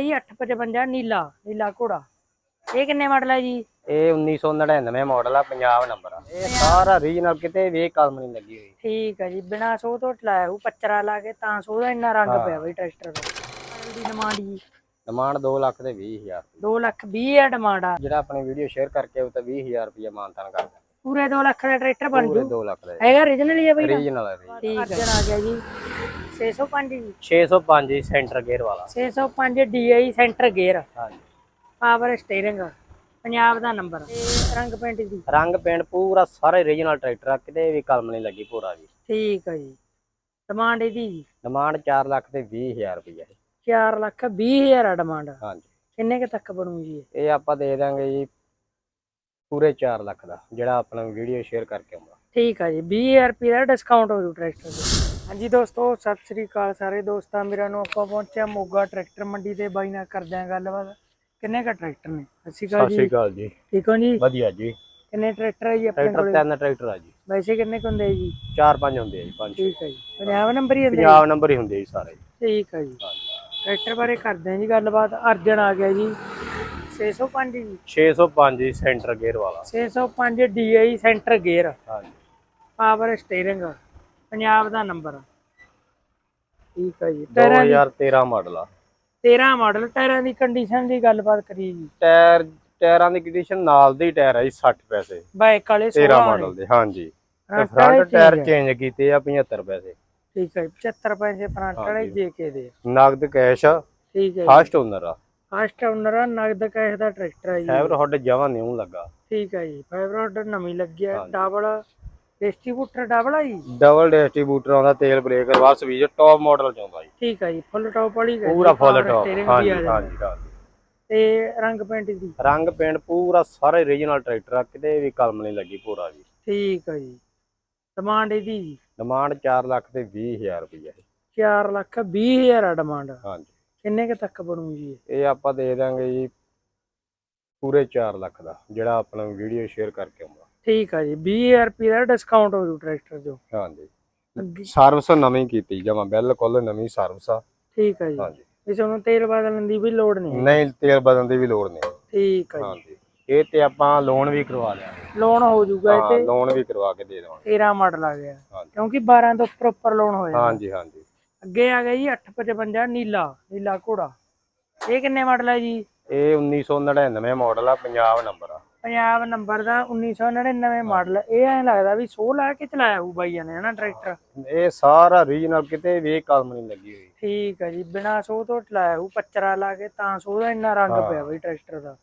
ਜੀ 855 ਨੀਲਾ ਨੀਲਾ ਘੋੜਾ। ਇਹ ਕਿੰਨੇ ਮਾਡਲ ਹੈ ਜੀ? ਇਹ 1999 ਮਾਡਲ ਆ ਪੰਜਾਬ ਨੰਬਰ ਆ। ਇਹ ਸਾਰਾ ਰੀਜਨਲ ਕਿਤੇ ਵੀ ਕਲਮ ਨਹੀਂ ਲੱਗੀ ਹੋਈ। ਠੀਕ ਹੈ ਜੀ ਬਿਨਾ ਸੋਹ ਤੋਂ ਲਾਇਆ ਉਹ ਪੱਚਰਾ ਲਾ ਕੇ ਤਾਂ ਸੋਹ ਦਾ ਇੰਨਾ ਰੰਗ। ਪਿਆ ਬਈ ਟਰੈਕਟਰ ਦਾ। ਦੀ ਡਿਮਾਂਡ ਜੀ। ਡਿਮਾਂਡ 2 ਲੱਖ ਤੇ 20000 2 ਲੱਖ 20 ਹੈ ਡਿਮਾਂਡ ਆ। ਜਿਹੜਾ ਆਪਣੀ ਵੀਡੀਓ ਸ਼ੇਅਰ ਕਰਕੇ ਉਹ ਤਾਂ 20000 ਰੁਪਏ ਮਾਨਤਾਨ ਕਰਦਾ ਪੂਰੇ 2 ਲੱਖ ਦਾ ਟਰੈਕਟਰ ਬਣ ਪੂਰੇ ਜੂ। 2 ਲੱਖ ਦਾ ਹੈਗਾ origignal ਹੀ ਹੈ ਬਈ? ਰੀਜਨਲ ਹੈ ਠੀਕ ਹੈ ਆ ਗਿਆ ਜੀ। 605 ਜੀ। 605 ਜੀ ਸੈਂਟਰ ਗੇਅਰ ਵਾਲਾ। 605 DI ਸੈਂਟਰ ਗੇਅਰ। ਹਾਂਜੀ। ਪਾਵਰ ਸਟੀਅਰਿੰਗ ਪੰਜਾਬ ਦਾ ਨੰਬਰ। ਤੇ ਰੰਗ ਪੇਂਟ ਦੀ। ਰੰਗ ਪੇਂਟ ਪੂਰਾ ਸਾਰੇ ਰੀਜਨਲ ਟਰੈਕਟਰ ਆ ਕਿਤੇ ਵੀ ਕਲਮ ਨਹੀਂ ਲੱਗੀ ਪੂਰਾ ਜੀ। ਠੀਕ ਹੈ ਜੀ। ਡਿਮਾਂਡ ਇਹਦੀ ਜੀ? ਡਿਮਾਂਡ 4 ਲੱਖ ਤੇ 20000 ਰੁਪਏ 4 ਲੱਖ 20 ਹਜ਼ਾਰ ਆ ਡਿਮਾਂਡ ਹਾਂਜੀ। ਕਿੰਨੇ ਕੁ ਤੱਕ ਬਣੂ ਜੀ ਇਹ? ਆਪਾਂ ਦੇ ਦਾਂਗੇ ਜੀ ਪੂਰੇ 4 ਲੱਖ ਦਾ ਜਿਹੜਾ ਆਪਣਾ ਵੀਡੀਓ ਸ਼ੇਅਰ ਕਰਕੇ ਆਉਂਦਾ। ਠੀਕ ਆ ਜੀ। 20000 ਰੁਪਏ ਦਾ ਡਿਸਕਾਊਂਟ ਹੋ ਜੂ ਟਰੈਕਟਰ ਤੇ ਹਾਂਜੀ ਦੋਸਤੋ ਸਤਿ ਸ੍ਰੀ ਅਕਾਲ ਸਾਰੇ ਦੋਸਤਾਂ। ਮੇਰਾ ਨੂੰ ਆਪਾਂ ਪਹੁੰਚਿਆ ਮੋਗਾ ਟਰੈਕਟਰ ਮੰਡੀ ਤੇ। ਬਾਈ ਨਾਲ ਕਰਦੇ ਆਂ ਗੱਲਬਾਤ। ਕਿੰਨੇ ਕ ਟਰੈਕਟਰ ਨੇ? ਸਤਿ ਸ਼੍ਰੀ ਅਕਾਲ ਜੀ। ਅਕਾਲ ਜੀ। ਠੀਕ ਹੋ ਜੀ? ਵਧੀਆ ਜੀ। ਕਿੰਨੇ ਟਰੈਕਟਰ ਹੈ ਜੀ ਆਪਣੇ ਟਰੈਕਟਰ ਕੋਲ? ਤਿੰਨ ਟਰੈਕਟਰ ਆ ਜੀ। ਵੈਸੇ ਕਿੰਨੇ ਕੁ ਹੁੰਦੇ ਜੀ? 4-5 ਹੁੰਦੇ ਆ ਜੀ ਪੰਜ ਠੀਕ ਹੈ ਜੀ। ਪੰਜਾਬ ਨੰਬਰ ਹੀ ਹੁੰਦੇ ਜੀ? ਪੰਜਾਬ ਨੰਬਰ ਹੀ ਹੁੰਦੇ ਜੀ ਸਾਰੇ। ਠੀਕ ਹੈ ਜੀ। ਟਰੈਕਟਰ ਬਾਰੇ ਕਰਦੇ ਆਂ ਜੀ ਗੱਲਬਾਤ। ਅਰਜਨ ਆ ਗਿਆ ਜੀ। 605 ਜੀ। 605 ਜੀ ਸੈਂਟਰ ਗੇਅਰ ਵਾਲਾ। 605 DI ਸੈਂਟਰ ਗੇਅਰ। ਹਾਂਜੀ ਪਾਵਰ ਸਟੀਅਰਿੰਗ। ਪੰਜਾਬ ਦਾ ਨੰਬਰ ਠੀਕ ਹੈ ਜੀ ਟਾਇਰਾਂ ਦੀ 2013 ਮਾਡਲ ਆ। 13 ਮਾਡਲ ਟਾਇਰਾਂ ਦੀ ਕੰਡੀਸ਼ਨ ਦੀ ਗੱਲਬਾਤ ਕਰੀਏ ਜੀ। ਟਾਇਰ ਟਾਇਰਾਂ ਦੀ ਕੰਡੀਸ਼ਨ ਨਾਲ ਦੇ ਟਾਇਰ ਆ ਜੀ 60 ਪੈਸੇ। ਬਾਈਕ ਵਾਲੇ 13 16 ਮਾਡਲ ਦੇ ਹਾਂਜੀ। ਤੇ ਫਰੰਟ ਟਾਇਰ ਚੇਂਜ ਕੀਤੇ ਆ 75 ਪੈਸੇ। ਠੀਕ ਹੈ ਜੀ, 75 ਪੈਸੇ ਫਰੰਟ ਵਾਲੇ। ਜੇ ਕੇ ਦੇ। ਨਗਦ ਕੈਸ਼ ਆ। ਠੀਕ ਹੈ ਫਸਟ ਓਨਰ ਆ। ਫਸਟ ਓਨਰ ਆ ਨਗਦ ਕੈਸ਼ ਦਾ ਟਰੈਕਟਰ ਹੈ ਜੀ। ਫੈਵਰ ਹੁੱਡ ਜਮਾਂ ਨਿਊ ਲੱਗਾ। ਠੀਕ ਹੈ ਜੀ ਫਾਈਬਰ ਆਰਡਰ ਨਵੀਂ ਲੱਗੀ ਹੈ ਹਾਂਜੀ। ਡਬਲ ਡਿਸਟ੍ਰੀਬਿਊਟਰ ਡਬਲ ਆ ਜੀ ਡਬਲ ਡਿਸਟ੍ਰੀਬਿਊਟਰ ਆਉਂਦਾ ਤੇਲ ਬ੍ਰੇਕਰ ਬਸ ਵੀ ਟੌਪ ਮਾਡਲ ਚ ਆਉਂਦਾ ਜੀ। ਠੀਕ ਹੈ ਜੀ ਫੁੱਲ ਟੌਪ ਵਾਲੀ ਪੂਰਾ ਫੁੱਲ ਟੌਪ ਹਾਂਜੀ ਆ। ਹਾਂਜੀ ਹਾਂਜੀ ਤੇ ਰੰਗ ਪੇਂਟ ਦੀ? ਰੰਗ ਪੇਂਟ ਪੂਰਾ ਸਾਰੇ ਰੀਜਨਲ ਟਰੈਕਟਰ ਆ ਕਿਤੇ ਵੀ ਕਲਮ ਨਹੀਂ ਲੱਗੀ ਪੂਰਾ ਜੀ। ਠੀਕ ਹੈ ਜੀ। ਡਿਮਾਂਡ ਇਹਦੀ ਜੀ? ਡਿਮਾਂਡ 4 ਲੱਖ ਤੇ 20000 ਰੁਪਏ 4 ਲੱਖ 20 ਹਜ਼ਾਰ ਆ ਡਿਮਾਂਡ ਹਾਂਜੀ। ਕਿੰਨੇ ਕ ਤੱਕ ਬਣੂ ਜੀ ਇਹ? ਇਹ ਆਪਾਂ ਦੇ ਦਾਂਗੇ ਜੀ ਪੂਰੇ 4 ਲੱਖ ਦਾ ਜਿਹੜਾ ਆਪਣਾ ਵੀਡੀਓ ਸ਼ੇਅਰ ਕਰਕੇ ਆਉਂਦਾ। ਠੀਕ ਆ ਜੀ 20000 ਰੁਪਏ ਦਾ ਡਿਸਕਾਊਂਟ ਹੋ ਜੂ ਟਰੈਕਟਰ ਜੋ ਹਾਂਜੀ। ਸਰਵਿਸ ਨਵੀਂ ਕੀਤੀ ਜਮਾ ਬਿਲਕੁਲ ਨਵੀਂ ਸਰਵਿਸ ਆ। ਠੀਕ ਆ ਜੀ। ਹਾਂਜੀ। ਇਸ ਨੂੰ ਤੇਲ ਬਦਲਣ ਦੀ ਵੀ ਲੋੜ ਨਹੀਂ। ਨਹੀਂ ਤੇਲ ਬਦਲਣ ਦੀ ਵੀ ਲੋੜ ਨਹੀਂ। ਠੀਕ ਆ ਜੀ। ਇਹ ਤੇ ਆਪਾਂ ਲੋਨ ਵੀ ਕਰਵਾ ਲਿਆ। ਲੋਨ ਹੋ ਜੂਗਾ ਇਹ ਤੇ। ਲੋਨ ਵੀ ਕਰਵਾ ਕੇ ਦੇ ਦੇਵਾਂਗੇ। 13 ਮਾਡਲ ਆ ਗਿਆ। ਕਿਉਂਕਿ 12 ਤੋਂ ਉੱਪਰ ਉੱਪਰ ਲੋਨ ਹੋ ਜਾਂਦਾ ਹਾਂਜੀ ਹਾਂਜੀ। ਅੱਗੇ ਆ ਗਿਆ ਜੀ 855 ਨੀਲਾ ਨੀਲਾ ਘੋੜਾ। ਇਹ ਕਿੰਨੇ ਮਾਡਲ ਹੈ ਜੀ? ਇਹ 1999 ਮਾਡਲ ਆ ਪੰਜਾਬ ਨੰਬਰ ਆ। ਪੰਜਾਬ ਨੰਬਰ ਦਾ 1999 ਮਾਡਲ। ਇਹ ਐਂ ਲੱਗਦਾ ਵੀ ਸੋਹ ਲਾ ਕੇ ਚਲਾਇਆ ਹੋਊ ਬਾਈਆਂ ਨੇ ਹਨਾ ਟਰੈਕਟਰ? ਇਹ ਸਾਰਾ ਰੀਜਨਲ ਕਿਤੇ ਵੀ ਕਲਮ ਨਹੀਂ ਲੱਗੀ ਹੋਈ। ਠੀਕ ਹੈ ਜੀ ਬਿਨਾ ਸੋਹ ਤੋਂ ਚਲਾਇਆ ਹੋਊ ਪੱਚਰਾ ਲਾ ਕੇ ਤਾਂ ਸੋਹ ਦਾ ਇੰਨਾ ਰੰਗ। ਪਿਆ ਬਈ ਟਰੈਕਟਰ ਦਾ।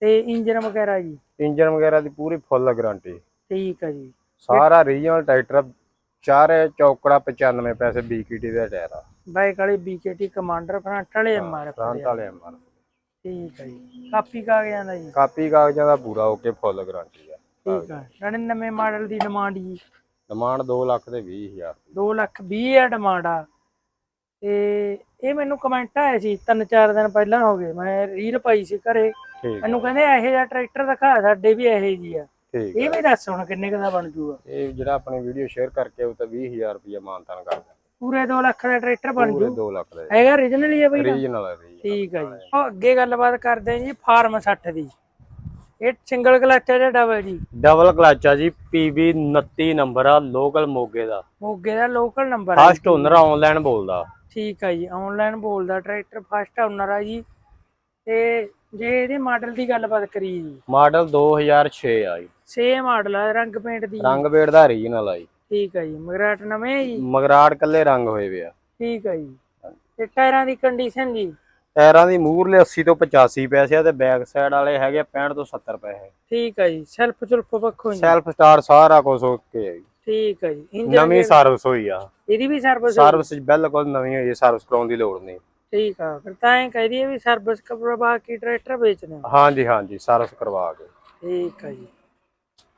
ਤੇ ਇੰਜਨ ਵਗੈਰਾ ਜੀ? ਇੰਜਨ ਵਗੈਰਾ ਦੀ ਪੂਰੀ ਫੁੱਲ ਗਾਰੰਟੀ। ਠੀਕ ਹੈ ਜੀ। ਸਾਰਾ ਰੀਜਨਲ ਟਰੈਕਟਰ ਚਾਰੇ ਚੌਕੜਾ 95 ਪੈਸੇ BKT ਦਾ ਟਾਇਰ ਆ। ਬਾਈਕ ਵਾਲੀ BKT ਕਮਾਂਡਰ ਫਰੰਟ ਵਾਲੇ ਐਮਆਰਐਫ ਫਰੰਟ ਵਾਲੇ ਐਮਆਰ ਠੀਕ ਹੈ ਜੀ। ਕਾਪੀ ਕਾਗਜ਼ਾਂ ਦਾ ਜੀ। ਕਾਪੀ ਕਾਗਜ਼ਾਂ ਦਾ ਪੂਰਾ ਓਕੇ ਫੁੱਲ ਗਾਰੰਟੀ ਆ। ਠੀਕ ਹੈ 99 ਮਾਡਲ ਦੀ ਡਿਮਾਂਡ ਜੀ। ਡਿਮਾਂਡ 2 ਲੱਖ ਤੇ 20000 2 ਲੱਖ 20 ਹਜ਼ਾਰ ਡਿਮਾਂਡ ਆ। ਤੇ ਇਹ ਮੈਨੂੰ ਕਮੈਂਟ ਆਏ ਸੀ ਤਿੰਨ ਚਾਰ ਦਿਨ ਪਹਿਲਾਂ ਹੋ ਗਏ। ਮੈਂ ਰੀਲ ਪਾਈ ਸੀ ਘਰੇ। ਮੈਨੂੰ ਕਹਿੰਦੇ ਇਹੋ ਜਿਹਾ ਟਰੈਕਟਰ ਦਿਖਾ ਸਾਡੇ ਵੀ ਇਹੋ ਜੀ ਆ। ਇਹ ਵੀ ਦੱਸ ਹੁਣ ਕਿੰਨੇ ਕੁ ਦਾ ਬਣ ਜੂਗਾ। ਇਹ ਜਿਹੜਾ ਆਪਣੀ ਵੀਡੀਓ ਸ਼ੇਅਰ ਕਰਕੇ ਉਹ ਤਾਂ 20000 ਰੁਪਏ ਮਾਨਤਾਨ ਕਰਦਾ ਪੂਰੇ 2 ਲੱਖ ਦਾ ਟਰੈਕਟਰ ਬਣ ਪੂਰੇ ਜੂ। 2 ਲੱਖ ਦਾ ਹੈਗਾ origignal ਹੀ ਆ ਬਈ ਨਾ? ਰੀਜਨਲ ਹੈ ਜੀ ਠੀਕ ਹੈ ਜੀ। ਉਹ ਅੱਗੇ ਗੱਲਬਾਤ ਕਰਦੇ ਹਾਂ ਜੀ ਫਾਰਮ 60 ਦੀ। ਇਹ ਸਿੰਗਲ ਕਲਚ ਹੈ ਜਾਂ ਡਬਲ ਜੀ? ਡਬਲ ਕਲਚ ਆ ਜੀ PB 29 ਨੰਬਰ ਆ ਲੋਕਲ ਮੋਗੇ ਦਾ। ਮੋਗੇ ਦਾ ਲੋਕਲ ਨੰਬਰ ਹੈ ਫਸਟ ਓਨਰ ਆਨਲਾਈਨ ਬੋਲਦਾ। ਠੀਕ ਹੈ ਜੀ ਆਨਲਾਈਨ ਬੋਲਦਾ ਟਰੈਕਟਰ ਫਸਟ ਓਨਰ ਆ ਜੀ। ਤੇ ਜੇ ਇਹਦੇ ਮਾਡਲ ਦੀ ਗੱਲਬਾਤ ਕਰੀਏ ਜੀ। ਮਾਡਲ 2006 ਆ ਜੀ। ਸੇਮ ਮਾਡਲ ਆ ਰੰਗ ਪੇਂਟ ਦੀ ਰੰਗ ਬੇੜ ਦਾ ਰੀਜਨਲ ਆ ਜੀ। ਠੀਕ ਹੈ ਜੀ ਮਗਰਾਟ ਨਵੇਂ ਹੈ ਜੀ? ਮਗਰਾੜ ਕੱਲੇ ਰੰਗ ਹੋਏ ਵੇ ਆ। ਠੀਕ ਹੈ ਜੀ। ਤੇ ਟਾਇਰਾਂ ਦੀ ਕੰਡੀਸ਼ਨ ਜੀ? ਟਾਇਰਾਂ ਦੀ ਮੂਰਲੇ 80 ਤੋਂ 85 ਪੈਸੇ ਆ ਤੇ ਬੈਕ ਸਾਈਡ ਵਾਲੇ ਹੈਗੇ 65 ਤੋਂ 70 ਪੈਸੇ। ਠੀਕ ਹੈ ਜੀ ਸੈਲਫ ਚੁਲਫ ਪੱਖੋਂ ਜੀ। ਸੈਲਫ ਸਟਾਰ ਸਾਰਾ ਕੁਝ ਓਕੇ ਹੈ ਜੀ। ਠੀਕ ਹੈ ਜੀ ਇੰਜਨ ਨਵੀਂ ਸਰਵਿਸ ਹੋਈ ਆ। ਇਹਦੀ ਵੀ ਸਰਵਿਸ ਸਰਵਿਸ ਬਿਲਕੁਲ ਨਵੀਂ ਹੋਈ ਹੈ ਸਰਵਿਸ ਕਰਾਉਣ ਦੀ ਲੋੜ ਨਹੀਂ। ਠੀਕ ਆ ਫਿਰ ਤਾਂ ਇਹ ਕਹਿ ਦਈਏ ਵੀ ਸਰਵਿਸ ਕਪੜਾ ਬਾਕੀ ਟਰੈਕਟਰ ਵੇਚਦੇ ਹਾਂਜੀ ਹਾਂਜੀ ਸਰਵਿਸ ਕਰਵਾ ਕੇ। ਠੀਕ ਆ ਜੀ।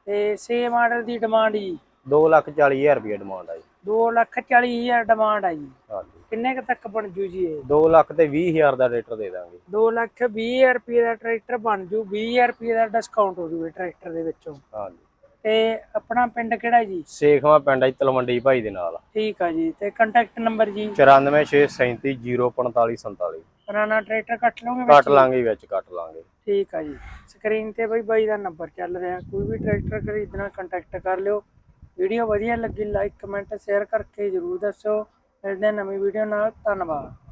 ਤੇ ਸੇ ਮਾਡਲ ਦੀ ਡਿਮਾਂਡ ਜੀ? 2 ਲੱਖ 40 ਹਜ਼ਾਰ ਰੁਪਏ ਡਿਮਾਂਡ ਆ ਜੀ। 2 ਲੱਖ 40 ਹਜ਼ਾਰ ਡਿਮਾਂਡ ਆ ਜੀ। ਹਾਂਜੀ। ਕਿੰਨੇ ਕ ਤੱਕ ਬਣ ਜੂ ਜੀ ਇਹ? 2 ਲੱਖ ਤੇ 20 ਹਜ਼ਾਰ ਦਾ ਰੇਟਰ ਦੇ ਦਾਂਗੇ। 2 ਲੱਖ 20 ਹਜ਼ਾਰ ਰੁਪਏ ਦਾ ਟਰੈਕਟਰ ਬਣ ਜੂ 20 ਹਜ਼ਾਰ ਰੁਪਏ ਦਾ ਡਿਸਕਾਊਂਟ ਹੋ ਜੂ ਟਰੈਕਟਰ ਦੇ ਵਿੱਚੋਂ। ਹਾਂਜੀ। ਤੇ ਆਪਣਾ ਪਿੰਡ ਕਿਹੜਾ ਜੀ? ਸੇਖਵਾ ਪਿੰਡ ਹੈ ਤਲਵੰਡੀ ਭਾਈ ਦੇ ਨਾਲ। ਠੀਕ ਆ ਜੀ। ਤੇ ਕੰਟੈਕਟ ਨੰਬਰ ਜੀ? 9467304547 ਪੁਰਾਣਾ ਟਰੈਕਟਰ ਕੱਟ ਲਓਗੇ? ਕੱਟ ਲਾਂਗੇ ਵਿੱਚ ਕੱਟ ਲਾਂਗੇ। ਠੀਕ ਆ ਜੀ। ਸਕਰੀਨ ਤੇ ਬਈ ਬਾਈ ਦਾ ਨੰਬਰ ਚੱਲ ਰਿਹਾ। ਕੋਈ ਵੀ ਟਰੈਕਟਰ ਖਰੀਦਣਾ ਕੰਟੈਕਟ ਕਰ ਲਿਓ। ਵੀਡੀਓ ਵਧੀਆ ਲੱਗੀ ਲਾਈਕ ਕਮੈਂਟ ਸ਼ੇਅਰ ਕਰਕੇ ਜਰੂਰ ਦੱਸੋ ਮਿਲਦੇ ਹਾਂ ਨਵੀਂ ਵੀਡੀਓ ਨਾਲ। ਧੰਨਵਾਦ।